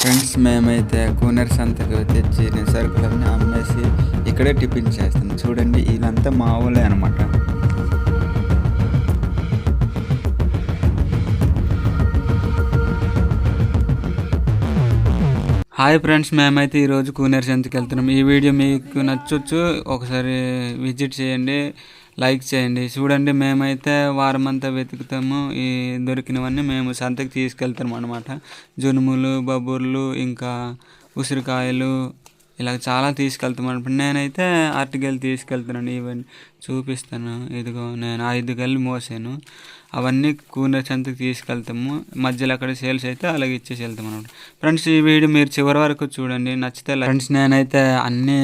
Friends మేమైతే కూనర్ సంతకు తెచ్చిన సరుకులన్నీ అమ్మేసి ఇక్కడే టిఫిన్ చేస్తాం. చూడండి వీళ్ళంతా మా ఊళ్ళే అనమాట హాయ్ ఫ్రెండ్స్ మేమైతే ఈరోజు కూనేరు సంతకి వెళ్తున్నాం ఈ వీడియో మీకు నచ్చొచ్చు ఒకసారి విజిట్ చేయండి. లైక్ చేయండి. చూడండి మేమైతే వారం అంతా వెతుకుతాము. ఈ దొరికినవన్నీ మేము సంతకి తీసుకెళ్తాం అనమాట జునుములు బొబ్బర్లు ఇంకా ఉసిరికాయలు ఇలా చాలా తీసుకెళ్తాం అనమాట నేనైతే అరటిగెలు తీసుకెళ్తానండి ఇవన్నీ చూపిస్తాను. ఇదిగో నేను ఐదు గల్లు మోసాను. అవన్నీ కూనర్ సంతకి తీసుకెళ్తాము. మధ్యలో అక్కడ సేల్స్ అయితే అలాగే ఇచ్చేసి వెళ్తాం అనమాట ఫ్రెండ్స్ ఈ వీడియో మీరు చివరి వరకు చూడండి. నచ్చితే ఫ్రెండ్స్ నేనైతే అన్నీ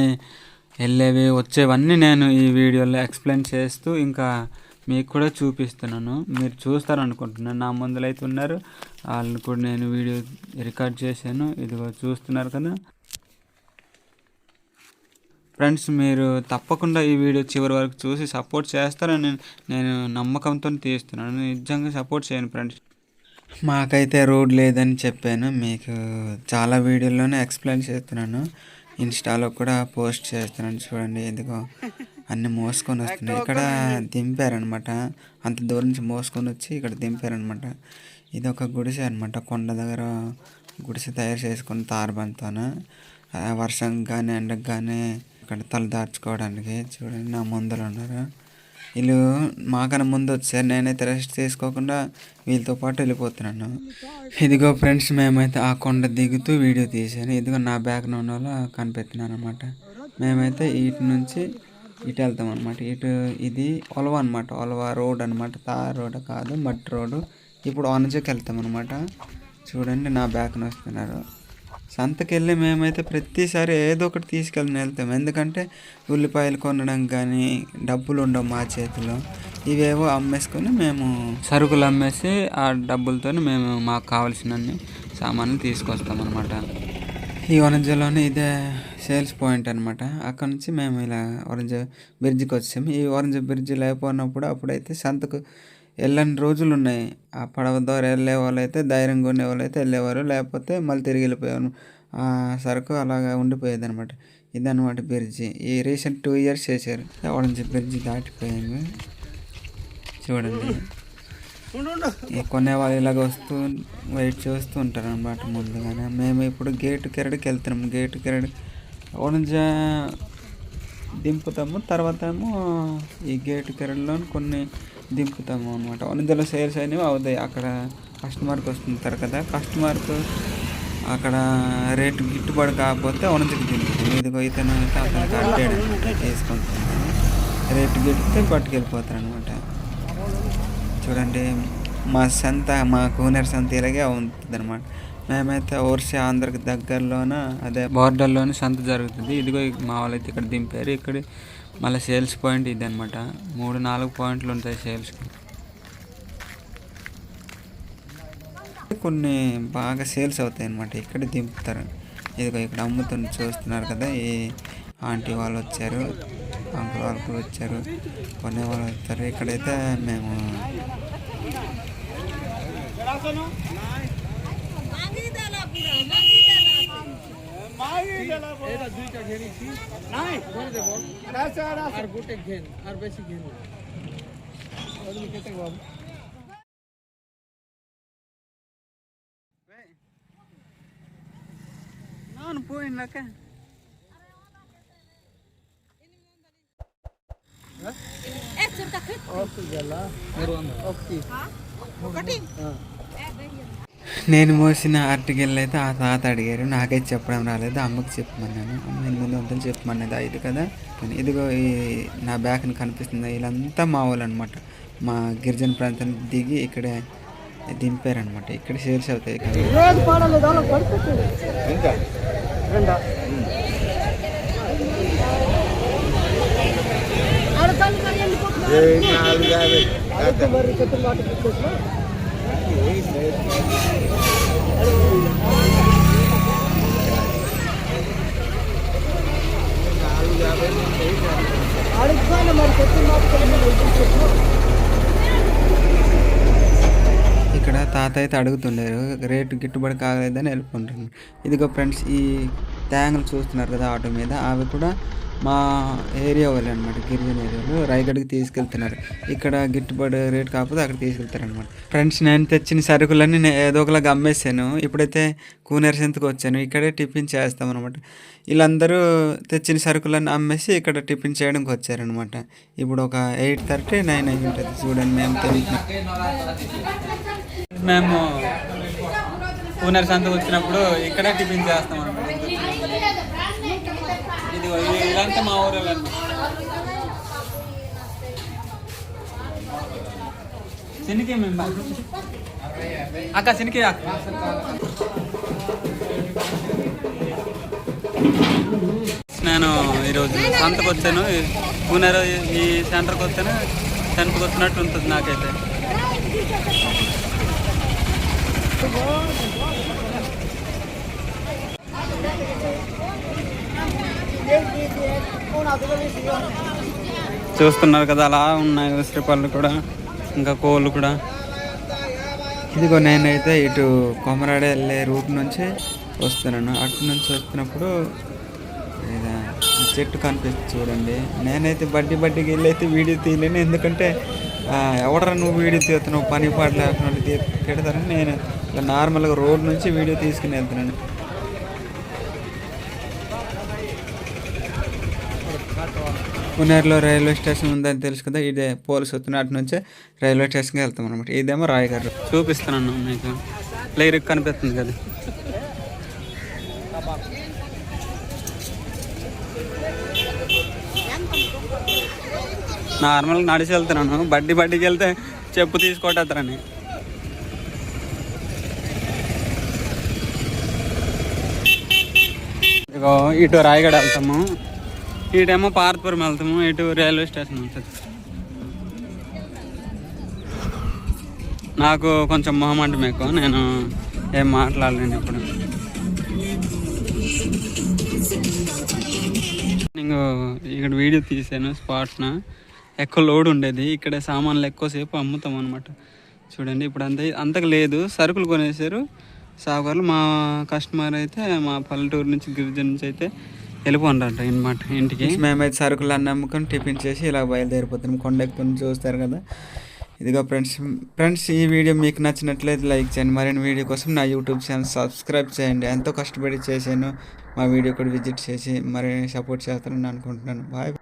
వెళ్ళేవి వచ్చేవన్నీ నేను ఈ వీడియోలో ఎక్స్ప్లెయిన్ చేస్తూ ఇంకా మీకు కూడా చూపిస్తున్నాను. మీరు చూస్తారు అనుకుంటున్నాను నా ముందులైతే ఉన్నారు. వాళ్ళని కూడా నేను వీడియో రికార్డ్ చేశాను. ఇదిగో చూస్తున్నారు కదా. ఫ్రెండ్స్ మీరు తప్పకుండా ఈ వీడియో చివరి వరకు చూసి సపోర్ట్ చేస్తారని నేను నమ్మకంతో తీస్తున్నాను. నిజంగా సపోర్ట్ చేయను ఫ్రెండ్స్. మాకైతే రోడ్ లేదని చెప్పాను. మీకు చాలా వీడియోల్లోనే ఎక్స్ప్లెయిన్ చేస్తున్నాను. ఇన్స్టాలో కూడా పోస్ట్ చేస్తున్నాను చూడండి ఎందుకో అన్ని మోసుకొని వస్తున్నాయి. ఇక్కడ దింపారనమాట. అంత దూరం నుంచి మోసుకొని వచ్చి ఇక్కడ దింపారనమాట. ఇది ఒక గుడిసె అనమాట కొండ దగ్గర గుడిసె తయారు చేసుకుని తారబంతోన వర్షం కానీ ఎండకు కానీ ఇక్కడ తల దాచుకోవడానికి చూడండి నా ముందర ఉన్నారు. వీళ్ళు మాకన్నా ముందు వచ్చారు నేనైతే రెస్ట్ తీసుకోకుండా వీళ్ళతో పాటు వెళ్ళిపోతున్నాను. ఇదిగో ఫ్రెండ్స్ మేమైతే ఆ కొండ దిగుతూ వీడియో తీసాను ఇదిగో నా బ్యాక్గ్రౌండ్ వల్ల కనిపెత్తున్నాను అనమాట మేమైతే ఇటు నుంచి ఇటు వెళ్తాం అనమాట ఇటు ఇది ఒలవ అనమాట ఒలవ రోడ్ అనమాట తార్ రోడ్ కాదు మట్టి రోడ్డు ఇప్పుడు ఆనజకి వెళ్తాం అనమాట చూడండి నా బ్యాక్న వస్తున్నారు. సంతకెళ్ళి మేమైతే ప్రతిసారి ఏదో ఒకటి తీసుకెళ్ళి వెళ్తాం ఎందుకంటే ఉల్లిపాయలు కొనడం కానీ డబ్బులు ఉండవు మా చేతిలో. ఇవేవో అమ్మేసుకొని మేము సరుకులు అమ్మేసి ఆ డబ్బులతో మేము మాకు కావాల్సినన్ని సామాన్లు తీసుకొస్తాం అనమాట ఈ వరంజల్లోనే ఇదే సేల్స్ పాయింట్ అనమాట అక్కడ నుంచి మేము ఇలా వరంజ బ్రిడ్జికి వచ్చాము ఈ వరంజ బ్రిడ్జ్ లేకపోయినప్పుడు అప్పుడైతే సంతకు వెళ్ళని రోజులు ఉన్నాయి ఆ పడవ ద్వారా వెళ్ళే వాళ్ళు అయితే ధైర్యంగా ఉండే వాళ్ళు అయితే వెళ్ళేవారు. లేకపోతే మళ్ళీ తిరిగి వెళ్ళిపోయారు ఆ సరుకు అలాగా ఉండిపోయేది అనమాట ఇదన్నమాట బ్రిడ్జి. ఈ రీసెంట్ టూ ఇయర్స్ చేశారు. ఆరెంజ్ బ్రిడ్జి దాటిపోయాము చూడండి. కొనే వాళ్ళు ఇలాగ వస్తూ వెయిట్ చేస్తూ ఉంటారు అనమాట ముందుగానే. మేము ఇప్పుడు గేటు కెరడికి వెళ్తున్నాము గేటు కెరడి ఆరెంజ్ దింపుతాము. తర్వాత ఏమో ఈ గేటు కెరడిలో కొన్ని దింపుతాము అనమాట ఇందులో సేల్స్ అనేవి అవుతాయి. అక్కడ కస్టమర్కి వస్తుంటారు కదా. కస్టమర్కు అక్కడ రేటు గిట్టుబాటు కాకపోతే వనజకి దింపుతాం ఇదిగో ఇతను అయితే అతను కట్టాడు. వేసుకుంటాను రేటు గిట్టితే పట్టుకెళ్ళిపోతారు అనమాట చూడండి మా సంత మా కూనర్ సంత ఇలాగే ఉంటుంది అనమాట మేమైతే ఓర్సి ఆంధ్రకి దగ్గరలోన అదే బార్డర్లోనే సంత జరుగుతుంది. ఇదిగో మా వాళ్ళైతే ఇక్కడ దింపారు. ఇక్కడ మళ్ళీ సేల్స్ పాయింట్ ఇది అనమాట మూడు నాలుగు పాయింట్లు ఉంటాయి సేల్స్కి. కొన్ని బాగా సేల్స్ అవుతాయి అనమాట ఇక్కడ దింపుతారు? ఇదిగో ఇక్కడ అమ్ముతున్న చూస్తున్నారు కదా ఈ ఆంటీ వాళ్ళు వచ్చారు అంకుల్ వాళ్ళు కూడా వచ్చారు కొనే వాళ్ళు వచ్చారు ఇక్కడైతే మేము এটা দুইটা ঘেরি কি নাই ধরে দেব আছে আর আর গোটে ঘেন আর বেশি ঘেন ওগুলো কেটে বাবু নন পয়েন্ট লাকা एक सौ का खेत ओके जला मेरा ओके हाँ कटिंग हाँ నేను మోసిన అరటికెళ్ళి అయితే ఆ తాత అడిగారు. నాకైతే చెప్పడం రాలేదు. అమ్మకి చెప్పమన్నాను. అమ్మ ఎనిమిది వందలు చెప్పమన్నది ఐదు కదా? కానీ ఇదిగో ఈ నా బ్యాగ్ని కనిపిస్తుంది. వీళ్ళంతా మా వాళ్ళు అనమాట మా గిరిజన ప్రాంతం దిగి ఇక్కడే దింపారనమాట ఇక్కడ సేల్స్ అవుతాయి ఇక్కడ అడుగుతాను మరి ఇక్కడ తాత అయితే అడుగుతుండేరు రేటు గిట్టుబడి కాలేదని వెళ్ళిపోంటారు ఇదిగో ఫ్రెండ్స్ ఈ ట్యాంకులు చూస్తున్నారు కదా ఆటో మీద అవి కూడా మా ఏరియా వాళ్ళు అనమాట గిరిజన ఏరియాలో రాయగడ్కి తీసుకెళ్తున్నారు. ఇక్కడ గిట్టుబడి రేట్ కాకపోతే అక్కడ తీసుకెళ్తారు అనమాట ఫ్రెండ్స్ నేను తెచ్చిన సరుకులన్నీ నేను ఏదో ఒకలాగా అమ్మేసాను. ఇప్పుడైతే కూనర్సెంతకు వచ్చాను. ఇక్కడే టిఫిన్ చేస్తాం అనమాట వీళ్ళందరూ తెచ్చిన సరుకులన్నీ అమ్మేసి ఇక్కడ టిఫిన్ చేయడానికి వచ్చారనమాట ఇప్పుడు ఒక ఎయిట్ థర్టీ నైన్ అయి ఉంటుంది చూడండి మేము తెలియదు మేము కూనర్ సంతకు వచ్చినప్పుడు ఇక్కడే టిఫిన్ చేస్తాం అనమాట ఇది ఇదంతా మా ఊరు శనికి మేము అక్క శనికి అక్క నేను ఈరోజు సంతకు వచ్చాను. పూణేలో ఈ సెంటర్కి వచ్చాను. సెంటర్కి వచ్చినట్టు ఉంటుంది నాకైతే. చూస్తున్నారు కదా అలా ఉన్నాయి ఉసిరిపళ్ళు కూడా ఇంకా కోళ్ళు కూడా. ఇదిగో నేనైతే ఇటు కొమరాడ వెళ్ళే రూట్ నుంచి వస్తున్నాను. అటు నుంచి వస్తున్నప్పుడు చెట్టు కనిపిస్తుంది చూడండి. నేనైతే బడ్డీ బడ్డీకి వెళ్ళి అయితే వీడియో తీయలేను. ఎందుకంటే ఎవడరా నువ్వు వీడియో తీస్తున్నావు? పని పాట లేకుండా తీ పెడతారని నేను ఇలా నార్మల్గా రోడ్ నుంచి వీడియో తీసుకుని వెళ్తున్నాను. పునేర్లో రైల్వే స్టేషన్ ఉందని తెలుసు కదా ఇదే పోలీస్ వచ్చినట్టు అటు నుంచే రైల్వే స్టేషన్కి వెళ్తాం అనమాట ఇదేమో రాయగారు చూపిస్తున్నాను మీకు. ప్లేయర్ కనిపిస్తుంది కదా. నార్మల్గా నడిచి వెళ్తున్నాను. బడ్డీ బడ్డీకి వెళ్తే చెప్పు తీసుకోవట్లేరని ఇగో ఇటు రాయగడ వెళ్తాము. ఇటేమో పార్త్పురం వెళ్తాము ఇటు రైల్వే స్టేషన్ ఉంటుంది నాకు కొంచెం మొహమాటం ఎక్కువ నేను ఏం మాట్లాడలేను ఇప్పుడు నేను ఇక్కడ వీడియో తీసాను స్పాట్స్న. ఎక్కువ లోడ్ ఉండేది ఇక్కడ సామాన్లు ఎక్కువసేపు అమ్ముతాం అనమాట చూడండి ఇప్పుడు అంత అంతకు లేదు. సరుకులు కొనేసారు సాగర్లు మా కస్టమర్ అయితే మా పల్లెటూరు నుంచి గిరిజన నుంచి అయితే వెళ్ళిపోండి అనమాట ఇంటికి. మేమైతే సరుకులు అన్న అమ్ముకొని టిఫిన్ చేసి ఇలా బయలుదేరిపోతున్నాం కొండెక్కుని చూస్తారు కదా. ఇదిగో ఫ్రెండ్స్ ఫ్రెండ్స్ ఈ వీడియో మీకు నచ్చినట్లయితే లైక్ చేయండి. మరిన్ని వీడియో కోసం నా యూట్యూబ్ ఛానల్ సబ్స్క్రైబ్ చేయండి. ఎంతో కష్టపడి చేశాను. మా వీడియో కూడా విజిట్ చేసి మరి సపోర్ట్ చేస్తారని అనుకుంటున్నాను. బాయ్.